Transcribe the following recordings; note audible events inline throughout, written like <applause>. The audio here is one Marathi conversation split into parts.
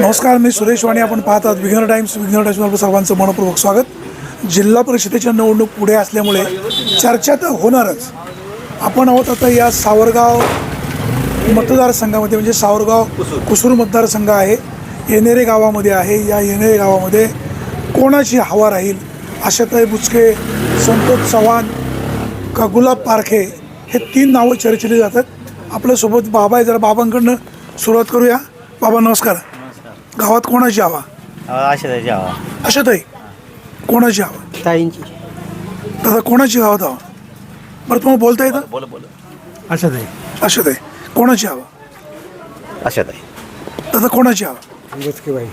नमस्कार मी सुरेश वाणी. आपण पाहतात विघ्नर टाइम्स विघ्नर टाइम्समध्ये सर्वांचं मनपूर्वक स्वागत. जिल्हा परिषदेच्या निवडणूक पुढे असल्यामुळे चर्चा तर होणारच. आपण आहोत आता या सावरगाव मतदारसंघामध्ये म्हणजे सावरगाव कुसूर मतदारसंघ आहे. येणेरे गावामध्ये आहे. या येणेरे गावामध्ये कोणाची हवा राहील? आशाताई बुचके संतोष चव्हाण का गुलाब पारखे? हे तीन नावं चर्चेली जातात. आपल्यासोबत बाबा आहे. जरा बाबांकडनं सुरुवात करूया. बाबा नमस्कार. गावात कोणाची हवा? अशा त्याची हवा. अशाताई कोणाची हवा? ताईंची. दादा कोणाची गावात हवा बरं तुम्हाला बोलता येतं? बोला बोला. असं ते अशाताई कोणाची हवा? अशा ताई दादा कोणाची हवा? बुचकेबाई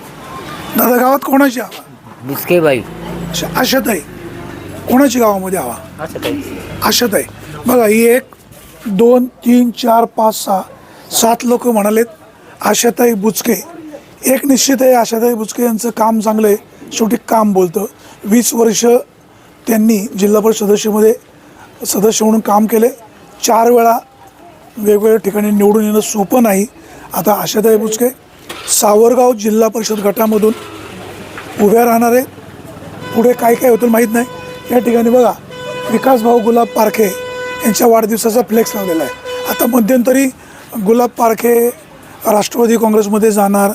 दादा गावात कोणाची हवा? बुचकेबाई अशा- आशाताई कोणाची गावामध्ये हवा? अशा ताई आशाताई बघा ही एक दोन तीन चार पाच सहा सात लोक म्हणालेत. आशाताई बुचके. एक निश्चित आहे आशाताई बुचके यांचं काम चांगलं आहे शेवटी काम बोलतं. वीस वर्ष त्यांनी जिल्हा परिषद सदस्यमध्ये सदस्य म्हणून काम केले चार वेळा वेगवेगळ्या ठिकाणी निवडून येणं सोपं नाही. आता आशाताई बुचके सावरगाव जिल्हा परिषद गटामधून उभ्या राहणार आहेत पुढे काय काय होतं माहीत नाही. या ठिकाणी बघा विकास भाऊ गुलाब पारखे यांच्या वाढदिवसाचा फ्लेक्स लावलेला आहे. आता मध्यंतरी गुलाब पारखे राष्ट्रवादी काँग्रेसमध्ये जाणार.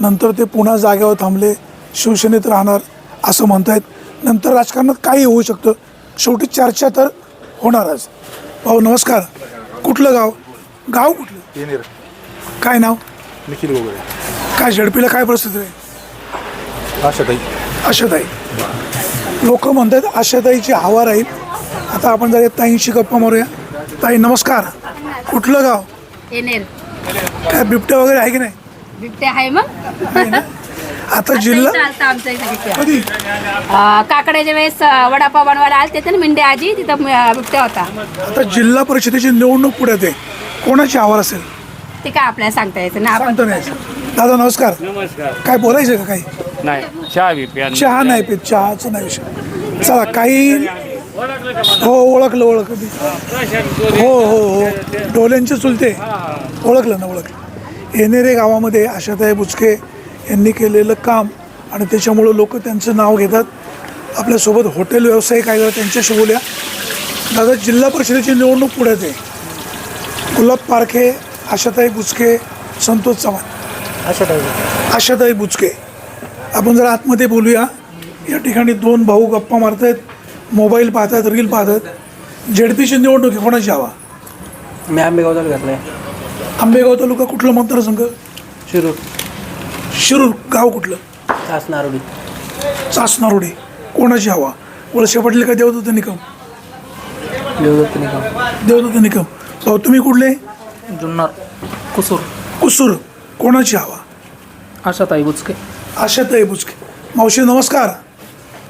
नंतर ते पुन्हा जागेवर थांबले शिवसेनेत राहणार असं म्हणतायत. नंतर राजकारणात काही होऊ शकतं. शेवटी चर्चा तर होणारच. भाऊ नमस्कार. कुठलं गाव? गाव कुठलं? काय नाव? निखिल वगैरे काय झडपीला काय परिस्थिती आहे? आशाताई. आशाताई. लोक म्हणतात आशाताईची हवा राहील. आता आपण जर ताईंशी गप्पा मारूया. ताई नमस्कार. कुठलं गाव? काय बिबट्या वगैरे आहे की नाही? बिबट्या आहे मग? आता जिल्हा? चालतं आमच्या इथे बिबट्या. कधी? अं, काकड्याच्या वेळेस अं, वडापाव बनवायला आलते ना मिंडे आजी तिथं अं, बिबट्या होता. आता जिल्हा परिषदेची निवडणूक पुढ्यात आहे कोणाची हवा असेल? ते काय आपल्याला सांगता यायचं ना आपण सांगतो नाही दादा नमस्कार. नमस्कार. काय बोलायचं का काही? नाही चहा बी प्या. चहा नाही पित चहाचं नाही विषय. चला काही हो ओळखलं ओळखलं. हो हो हो डोल्यांचे चुलते. ओळखलं ना ओळखलं. येणेरे गावामध्ये आशाताई बुचके यांनी केलेलं काम आणि त्याच्यामुळं लोक त्यांचं नाव घेतात. आपल्यासोबत हॉटेल व्यावसायिक आहे त्यांच्याशी बोलूया. दादा जिल्हा परिषदेची निवडणूक पुढ्यात आहे गुलाब पारखे आशाताई बुचके संतोष चव्हाण. आशाताई आशाताई बुचके. आपण जर आतमध्ये बोलूया. या ठिकाणी दोन भाऊ गप्पा मारतायत मोबाईल पाहतात रील पाहतात. झेडपीची निवडणूक कोणाची हवा? मी आंबेगाव तालुक्यातला आहे आंबेगाव तालुका कुठला मतदारसंघ? शिरूर. शिरूर गाव कुठलं? तास नारोडी चासनारोडे कोणाची हवा? वळसे पाटील का देवदत्त निकम? देवदत्त निकम. देवदत्त निकम. भाऊ तुम्ही कुठले? जुन्नर. कुसूर. कुसूर. कोणाची हवा? आशाताई बुचके. आशाताई बुचके. मावशी नमस्कार.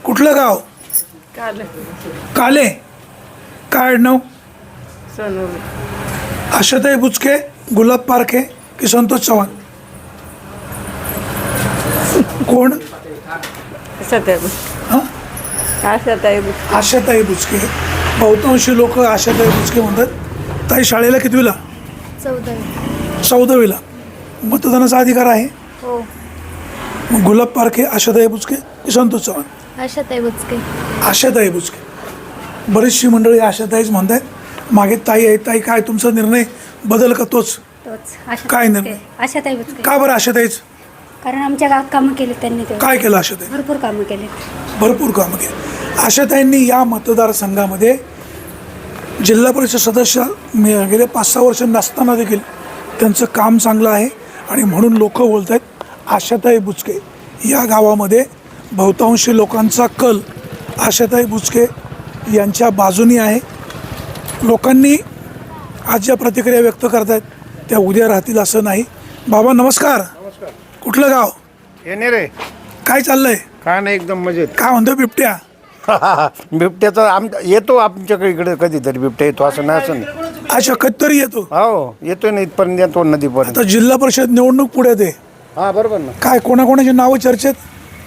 कुठलं गाव? काले. काय आडनाव? आशाताई बुचके. गुलाब पारखे की संतोष चव्हाण? कोण? हां? आशाताई बुचके बहुतांशी लोक आशाताई बुचके म्हणतात. ताई शाळेला कितवीला? चौदावीला. मतदानाचा अधिकार आहे? हो. मग गुलाब पारखे आशाताई बुचके की संतोष चव्हाण? आशाताई बुचके आशाताई बुचके बरीचशी मंडळी आशाताईच म्हणतात मागे ताई आहे ताई काय तुमचा निर्णय? बदल का तोच? काय. निर्णय? आशाताई बुचके का बरं आशाताईच? कारण आमच्या गावात कामं केली त्यांनी ते काय केलं आशाताई? भरपूर कामं केली. भरपूर कामं केली. आशाताईंनी या मतदारसंघामध्ये जिल्हा परिषद सदस्य मी गेले पाच सहा वर्ष नसताना देखील त्यांचं काम चांगलं आहे आणि म्हणून लोक बोलत आहेत आशाताई बुचके या गावामध्ये बहुतांशी लोकांचा कल आशाताई बुचके यांच्या बाजूनी आहे. लोकांनी आज ज्या प्रतिक्रिया व्यक्त करत आहेत त्या उद्या राहतील असं नाही. बाबा नमस्कार. कुठलं गाव? येणे रे. काय चाललंय? काय नाही एकदम मजेत. काय म्हणतो बिबट्या? <laughs> बिबट्याचा आम येतो आमच्याकडे इकडे कधीतरी बिबट्या येतो असं नाही असं नाही. अच्छा कधीतरी येतो? हो येतो ना इथपर्यंत येतो नदीपर्यंत. आता जिल्हा परिषद निवडणूक पुढ्यात आहे हा बरोबर ना. काय कोणाकोणाची नावं चर्चेत?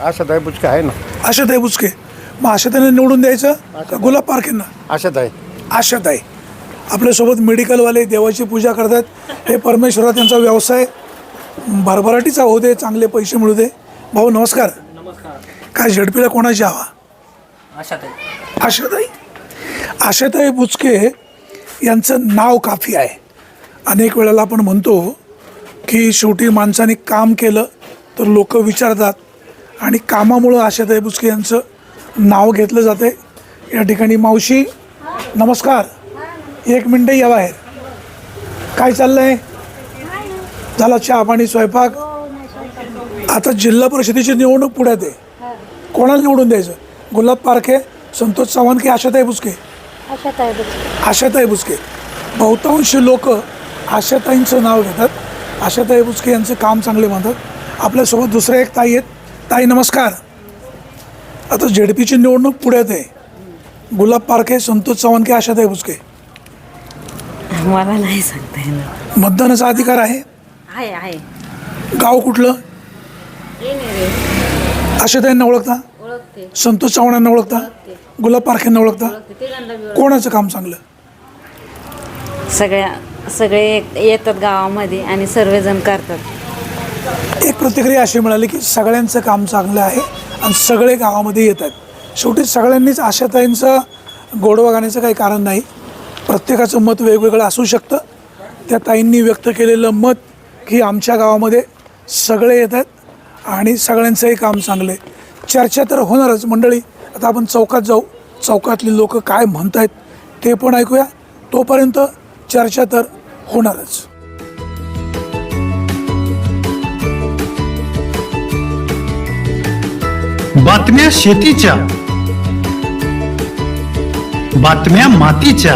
असं आहे पुचका आहे ना. आशाताई बुचके मग आशाताईने निवडून द्यायचं? का गुलाब पारखेंना? अशात आहे आशाताई. आपल्यासोबत मेडिकलवाले देवाची पूजा करतात. हे परमेश्वरा त्यांचा व्यवसाय भरभराटीचा होऊ दे चांगले पैसे मिळू दे. भाऊ नमस्कार. काय झडपीला कोणाची हवा? आशाताई. आशाताई? आशाताई बुचके यांचं नाव काफी आहे. अनेक वेळेला आपण म्हणतो की शेवटी माणसाने काम केलं तर लोक विचारतात आणि कामामुळं आशाताई बुचके यांचं नाव घेतलं जाते या ठिकाणी मावशी नमस्कार. एक मिनटं या बाहेर. काय चाललंय? झाला चहा पाणी स्वयंपाक? आता जिल्हा परिषदेची निवडणूक पुढ्यात आहे. कोणाला निवडून द्यायचं? गुलाब पारखे संतोष चव्हाण की आशाताई बुचके आशाताई बुचके बहुतांश लोक आशाताईंचं नाव घेतात. आशाताई बुचके यांचं काम चांगले म्हणतात आपल्यासोबत दुसरे एक ताई आहेत. ताई नमस्कार. आता झेडपीची निवडणूक पुढ्यात आहे. गुलाब पारखे संतोष चव्हाण की आशाताई बुचके मला नाही सांगता येणार. मतदानाचा अधिकार आहे? आहे आहे. गाव कुठलं? आशाताईंना ओळखता? ओळखते. संतोष चव्हाणांना ओळखता? गुलाब पारखेंना ओळखता? कोणाचं काम चांगलं? सगळ्या सगळे एक- येतात गावामध्ये आणि सर्वजण करतात. एक प्रतिक्रिया अशी मिळाली की सगळ्यांचं काम चांगलं आहे आणि सगळे गावामध्ये येत आहेत. शेवटी सगळ्यांनीच आशाताईंचं गोडवा गाण्याचं काही कारण नाही. प्रत्येकाचं मत वेगवेगळं असू शकतं. त्या ताईंनी व्यक्त केलेलं मत की आमच्या गावामध्ये सगळे येत आहेत आणि सगळ्यांचंही काम चांगलं आहे चर्चा तर होणारच. मंडळी आता आपण चौकात जाऊ. चौकातली लोक काय म्हणत आहेत ते पण ऐकूया. तोपर्यंत चर्चा तर होणारच. बातम्या शेतीच्या बातम्या मातीच्या